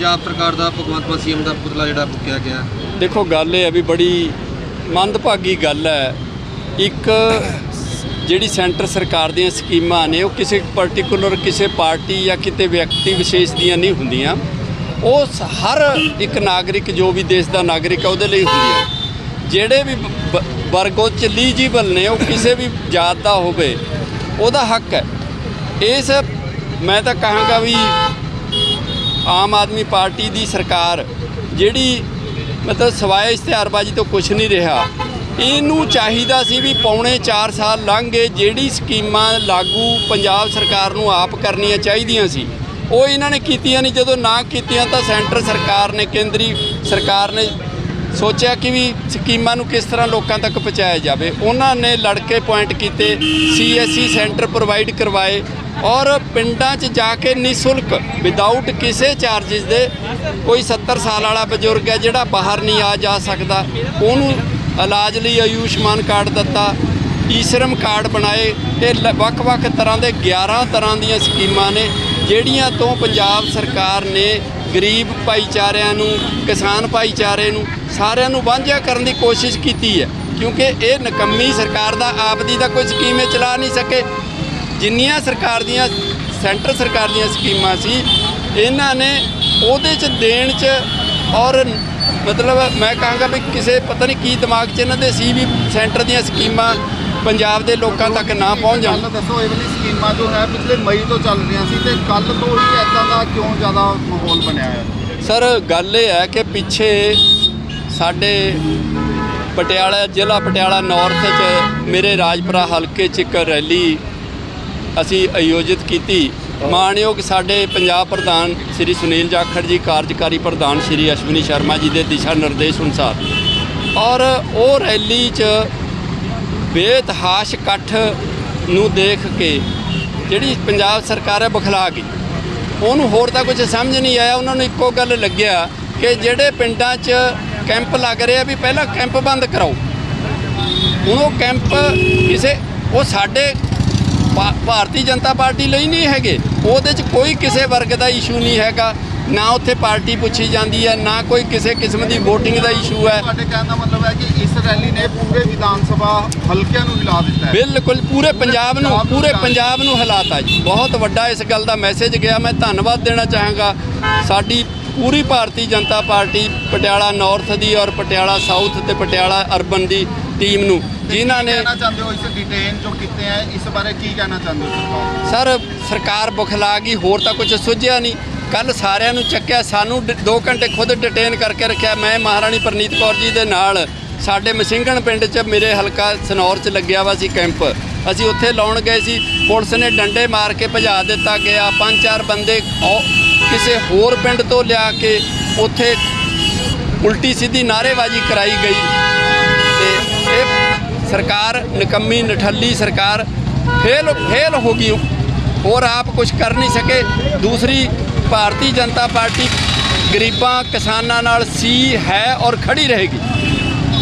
ਪੰਜਾਬ ਸਰਕਾਰ ਦਾ, ਭਗਵੰਤ ਮਾਨ ਸੀਐਮ ਦਾ ਪੁਤਲਾ ਜਿਹੜਾ ਫੂਕਿਆ ਗਿਆ। ਦੇਖੋ, ਗੱਲ ਇਹ ਹੈ ਵੀ ਬੜੀ ਮੰਦਭਾਗੀ ਗੱਲ ਹੈ। ਇੱਕ ਜਿਹੜੀ ਸੈਂਟਰ ਸਰਕਾਰ ਦੀਆਂ ਸਕੀਮਾਂ ਨੇ, ਉਹ ਕਿਸੇ ਪਾਰਟਿਕੂਲਰ ਕਿਸੇ ਪਾਰਟੀ ਜਾਂ ਕਿਤੇ ਵਿਅਕਤੀ ਵਿਸ਼ੇਸ਼ ਦੀਆਂ ਨਹੀਂ ਹੁੰਦੀਆਂ। ਉਹ ਹਰ ਇੱਕ ਨਾਗਰਿਕ, ਜੋ ਵੀ ਦੇਸ਼ ਦਾ ਨਾਗਰਿਕ ਹੈ, ਉਹਦੇ ਲਈ ਹੁੰਦੀ ਹੈ ਜਿਹੜੇ ਵੀ ਬ- ਵਰਗ ਉਹ ਚ ਐਲੀਜੀਬਲ ਨੇ, ਉਹ ਕਿਸੇ ਵੀ ਜਾਤ ਦਾ ਹੋਵੇ, ਉਹਦਾ ਹੱਕ ਹੈ। ਇਸ ਮੈਂ ਤਾਂ ਕਹਾਂਗਾ ਵੀ ਆਮ ਆਦਮੀ ਪਾਰਟੀ ਦੀ ਸਰਕਾਰ ਜਿਹੜੀ ਮਤਲਬ ਸਵਾਏ ਇਸ਼ਤਿਹਾਰਬਾਜ਼ੀ ਤੋਂ ਕੁਝ ਨਹੀਂ ਰਿਹਾ। ਇਹਨੂੰ ਚਾਹੀਦਾ ਸੀ ਵੀ ਪੌਣੇ 4 ਸਾਲ ਲੰਘ ਗਏ, ਜਿਹੜੀ ਸਕੀਮਾਂ ਲਾਗੂ ਪੰਜਾਬ ਸਰਕਾਰ ਨੂੰ ਆਪ ਕਰਨੀਆਂ ਚਾਹੀਦੀਆਂ ਸੀ। ਉਹ ਇਹਨਾਂ ਨੇ ਕੀਤੀਆਂ ਨਹੀਂ, ਜਦੋਂ ਨਾ ਕੀਤੀਆਂ ਤਾਂ ਸੈਂਟਰ ਸਰਕਾਰ ਨੇ, ਕੇਂਦਰੀ ਸਰਕਾਰ ਨੇ ਸੋਚਿਆ ਕਿ ਵੀ ਸਕੀਮਾਂ ਨੂੰ ਕਿਸ ਤਰ੍ਹਾਂ ਲੋਕਾਂ ਤੱਕ ਪਹੁੰਚਾਇਆ ਜਾਵੇ। ਉਹਨਾਂ ਨੇ ਲੜਕੇ ਪੁਆਇੰਟ ਕੀਤੇ ਸੀਐਸਸੀ ਸੈਂਟਰ ਪ੍ਰੋਵਾਈਡ ਕਰਵਾਏ ਔਰ ਪਿੰਡਾਂ 'ਚ ਜਾ ਕੇ ਨਿਸ਼ੁਲਕ ਵਿਦਆਊਟ ਕਿਸੇ ਚਾਰजेस ਦੇ ਕੋਈ 70 ਸਾਲ ਵਾਲਾ ਬਜ਼ੁਰਗ ਹੈ ਜਿਹੜਾ ਬਾਹਰ ਨਹੀਂ ਆ ਜਾ ਸਕਦਾ। ਉਹਨੂੰ ਇਲਾਜ ਲਈ ਆਯੁਸ਼ਮਾਨ ਕਾਰਡ ਦਿੱਤਾ, ਈਸ਼ਰਮ ਕਾਰਡ ਬਣਾਏ ਤੇ ਲ- ਵੱਖ-ਵੱਖ ਤਰ੍ਹਾਂ ਦੇ 11 ਤਰ੍ਹਾਂ ਦੀਆਂ ਸਕੀਮਾਂ ਨੇ, ਜਿਹੜੀਆਂ ਤੋਂ ਪੰਜਾਬ ਸਰਕਾਰ ਨੇ ਗਰੀਬ ਭਾਈਚਾਰਿਆਂ ਨੂੰ, ਕਿਸਾਨ ਭਾਈਚਾਰੇ ਨੂੰ, ਸਾਰਿਆਂ ਨੂੰ ਵਾਂਝਾ ਕਰਨ ਦੀ ਕੋਸ਼ਿਸ਼ ਕੀਤੀ ਹੈ। ਕਿਉਂਕਿ ਇਹ ਨਕੰਮੀ ਸਰਕਾਰ ਦਾ ਆਪ ਦੀ ਦਾ ਕੋਈ ਸਕੀਮ ਇਹ ਚਲਾ ਨਹੀਂ ਸਕੇ। ਜਿੰਨੀਆਂ ਸਰਕਾਰ ਦੀਆਂ, ਸੈਂਟਰ ਸਰਕਾਰ ਦੀਆਂ ਸਕੀਮਾਂ ਸੀ, ਇਹਨਾਂ ਨੇ ਉਹਦੇ ਚ ਦੇਣ ਚ ਔਰ ਮਤਲਬ ਮੈਂ ਕਹਾਂਗਾ ਵੀ ਕਿਸੇ, ਪਤਾ ਨਹੀਂ ਕੀ ਦਿਮਾਗ 'ਚ ਇਹਨਾਂ ਦੇ ਸੀ ਵੀ ਸੈਂਟਰ ਦੀਆਂ ਸਕੀਮਾਂ ਪੰਜਾਬ ਦੇ ਲੋਕਾਂ ਤੱਕ ਨਾ ਪਹੁੰਚ ਜਾਣ। ਦੱਸੋ ਇਹ ਵਾਲੀ ਸਕੀਮਾਂ ਜੋ ਹੈ ਪਿਛਲੇ ਮਈ ਤੋਂ ਚੱਲ ਰਹੀਆਂ ਸੀ ਤੇ ਕੱਲ ਤੋਂ ਹੀ ਐਦਾਂ ਦਾ ਕਿਉਂ ਜ਼ਿਆਦਾ ਮਾਹੌਲ ਬਣਿਆ ਹੈ ਸਰ ਗੱਲ ਇਹ ਹੈ ਕਿ ਪਿੱਛੇ ਸਾਡੇ ਪਟਿਆਲਾ ਜ਼ਿਲ੍ਹਾ ਪਟਿਆਲਾ ਨਾਰਥ 'ਚ ਮੇਰੇ ਰਾਜਪੁਰਾ ਹਲਕੇ 'ਚ ਇੱਕ ਰੈਲੀ ਅਸੀਂ ਆਯੋਜਿਤ ਕੀਤੀ। ਮਾਣਯੋਗ ਸਾਡੇ ਪੰਜਾਬ ਪ੍ਰਧਾਨ ਸ੍ਰੀ ਸੁਨੀਲ ਜਾਖੜ ਜੀ ਕਾਰਜਕਾਰੀ ਪ੍ਰਧਾਨ ਸ੍ਰੀ ਅਸ਼ਵਨੀ ਸ਼ਰਮਾ ਜੀ ਦੇ ਦਿਸ਼ਾ ਨਿਰਦੇਸ਼ ਅਨੁਸਾਰ। ਔਰ ਉਹ ਰੈਲੀ 'ਚ ਬੇਤਹਾਸ਼ ਇਕੱਠ ਨੂੰ ਦੇਖ ਕੇ ਜਿਹੜੀ ਪੰਜਾਬ ਸਰਕਾਰ ਹੈ ਬਖਲਾ ਗਈ। ਉਹਨੂੰ ਹੋਰ ਤਾਂ ਕੁਝ ਸਮਝ ਨਹੀਂ ਆਇਆ, ਉਹਨਾਂ ਨੂੰ ਇੱਕੋ ਗੱਲ ਲੱਗਿਆ ਕਿ ਜਿਹੜੇ ਪਿੰਡਾਂ 'ਚ ਕੈਂਪ ਲੱਗ ਰਹੇ ਆ ਵੀ ਪਹਿਲਾਂ ਕੈਂਪ ਬੰਦ ਕਰਾਓ। ਹੁਣ ਉਹ ਕੈਂਪ ਕਿਸੇ, ਉਹ ਸਾਡੇ ਭਾ- ਭਾਰਤੀ ਜਨਤਾ ਪਾਰਟੀ ਲਈ ਨਹੀਂ ਹੈਗੇ। ਉਹਦੇ 'ਚ ਕੋਈ ਕਿਸੇ ਵਰਗ ਦਾ ਇਸ਼ੂ ਨਹੀਂ ਹੈਗਾ। ਨਾ ਉੱਥੇ ਪਾਰਟੀ ਪੁੱਛੀ ਜਾਂਦੀ ਹੈ ਨਾ ਕੋਈ ਕਿਸੇ ਕਿਸਮ ਦੀ VOTING ਦਾ ਇਸ਼ੂ ਹੈ। ਤੁਹਾਡੇ ਕਹਿਣ ਦਾ ਮਤਲਬ ਹੈ ਕਿ ਇਸ ਰੈਲੀ ਨੇ ਪੂਰੇ ਵਿਧਾਨ ਸਭਾ ਹਲਕਿਆਂ ਨੂੰ ਹਿਲਾ ਦਿੱਤਾ ਹੈ। ਬਿਲਕੁਲ ਪੂਰੇ ਪੰਜਾਬ ਨੂੰ ਪੂਰੇ ਪੰਜਾਬ ਨੂੰ ਹਿਲਾਤਾ ਜੀ। ਬਹੁਤ ਵੱਡਾ ਇਸ ਗੱਲ ਦਾ ਮੈਸੇਜ ਗਿਆ ਮੈਂ ਧੰਨਵਾਦ ਦੇਣਾ ਚਾਹਾਂਗਾ। ਸਾਡੀ ਪੂਰੀ ਭਾਰਤੀ ਜਨਤਾ ਪਾਰਟੀ ਪਟਿਆਲਾ ਨਾਰਥ ਦੀ ਔਰ ਪਟਿਆਲਾ ਸਾਊਥ ਤੇ ਪਟਿਆਲਾ ਅਰਬਨ ਦੀ ਟੀਮ ਨੂੰ ਜਿਨ੍ਹਾਂ ਨੇ ਕਹਿਣਾ ਚਾਹੁੰਦੇ ਹੋ ਇਸ ਡਿਟੇਨ ਜੋ ਕੀਤੇ ਹੈ? ਇਸ ਬਾਰੇ ਕੀ ਕਹਿਣਾ ਚਾਹੁੰਦੇ ਹੋ? ਸਰ ਸਰਕਾਰ ਬੁਖਲਾ ਗਈ ਹੋਰ ਤਾਂ ਕੁਝ ਸੁਝਿਆ ਨਹੀਂ। ਕੱਲ ਸਾਰਿਆਂ ਨੂੰ ਚੱਕਿਆ, ਸਾਨੂੰ 2 ਘੰਟੇ ਖੁਦ ਡਿਟੇਨ ਕਰਕੇ ਰੱਖਿਆ। ਮੈਂ ਮਹਾਰਾਣੀ ਪ੍ਰਨੀਤ ਕੌਰ ਜੀ ਦੇ ਨਾਲ, ਸਾਡੇ ਮਸਿੰਘਣ ਪਿੰਡ 'ਚ ਮੇਰੇ ਹਲਕਾ ਸਨੌਰ 'ਚ ਲੱਗਿਆ ਵਾ ਸੀ ਕੈਂਪ। ਅਸੀਂ ਉੱਥੇ ਲਾਉਣ ਗਏ ਸੀ, ਪੁਲਿਸ ਨੇ ਡੰਡੇ ਮਾਰ ਕੇ ਭਜਾ ਦਿੱਤਾ, ਗਿਆ। ਪੰਜ ਚਾਰ ਬੰਦੇ ਔ- ਕਿਸੇ ਹੋਰ ਪਿੰਡ ਤੋਂ ਲਿਆ ਕੇ ਉੱਥੇ ਉਲਟੀ ਸਿੱਧੀ ਨਾਅਰੇਬਾਜ਼ੀ ਕਰਾਈ ਗਈ। ਤੇ ਇਹ ਸਰਕਾਰ, ਨਿਕੰਮੀ ਨਠੱਲੀ ਸਰਕਾਰ ਫੇਲ ਫੇਲ ਹੋ ਗਈ। ਹੋਰ ਆਪ ਕੁਝ ਕਰ ਨਹੀਂ ਸਕੇ। ਦੂਸਰੀ, ਭਾਰਤੀ ਜਨਤਾ ਪਾਰਟੀ ਗਰੀਬਾਂ ਕਿਸਾਨਾਂ ਨਾਲ ਸੀ, ਹੈ ਔਰ ਖੜੀ ਰਹੇਗੀ।